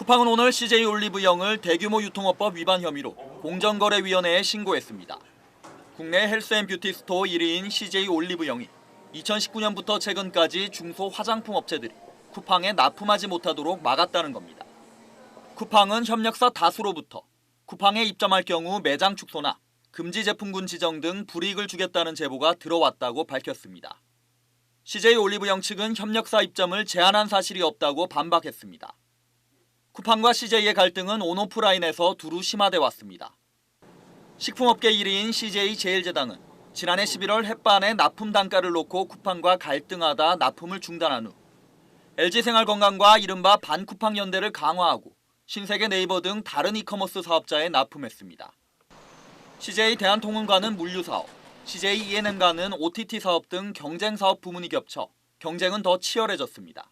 쿠팡은 오늘 CJ 올리브영을 대규모 유통업법 위반 혐의로 공정거래위원회에 신고했습니다. 국내 헬스앤뷰티 스토어 1위인 CJ 올리브영이 2019년부터 최근까지 중소 화장품 업체들이 쿠팡에 납품하지 못하도록 막았다는 겁니다. 쿠팡은 협력사 다수로부터 쿠팡에 입점할 경우 매장 축소나 금지 제품군 지정 등 불이익을 주겠다는 제보가 들어왔다고 밝혔습니다. CJ 올리브영 측은 협력사 입점을 제한한 사실이 없다고 반박했습니다. 쿠팡과 CJ의 갈등은 온오프라인에서 두루 심화돼 왔습니다. 식품업계 1위인 CJ 제일제당은 지난해 11월 햇반에 납품 단가를 놓고 쿠팡과 갈등하다 납품을 중단한 후 LG생활건강과 이른바 반쿠팡 연대를 강화하고 신세계 네이버 등 다른 이커머스 사업자에 납품했습니다. CJ 대한통운과는 물류사업, CJ ENM과는 OTT 사업 등 경쟁 사업 부문이 겹쳐 경쟁은 더 치열해졌습니다.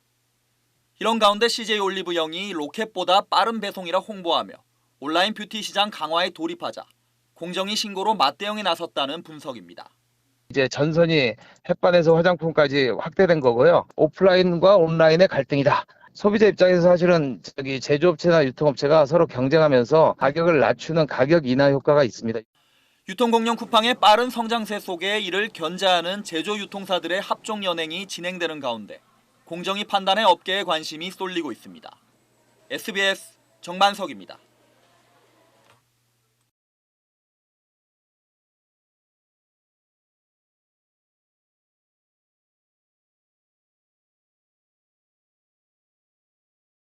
이런 가운데 CJ 올리브 영이 로켓보다 빠른 배송이라 홍보하며 온라인 뷰티 시장 강화에 돌입하자 공정위 신고로 맞대응에 나섰다는 분석입니다. 이제 전선이 햇반에서 화장품까지 확대된 거고요. 오프라인과 온라인의 갈등이다. 소비자 입장에서 사실은 저기 제조업체나 유통업체가 서로 경쟁하면서 가격을 낮추는 가격 인하 효과가 있습니다. 유통공룡 쿠팡의 빠른 성장세 속에 이를 견제하는 제조 유통사들의 합종 연행이 진행되는 가운데 공정위 판단에 업계의 관심이 쏠리고 있습니다. SBS 정만석입니다.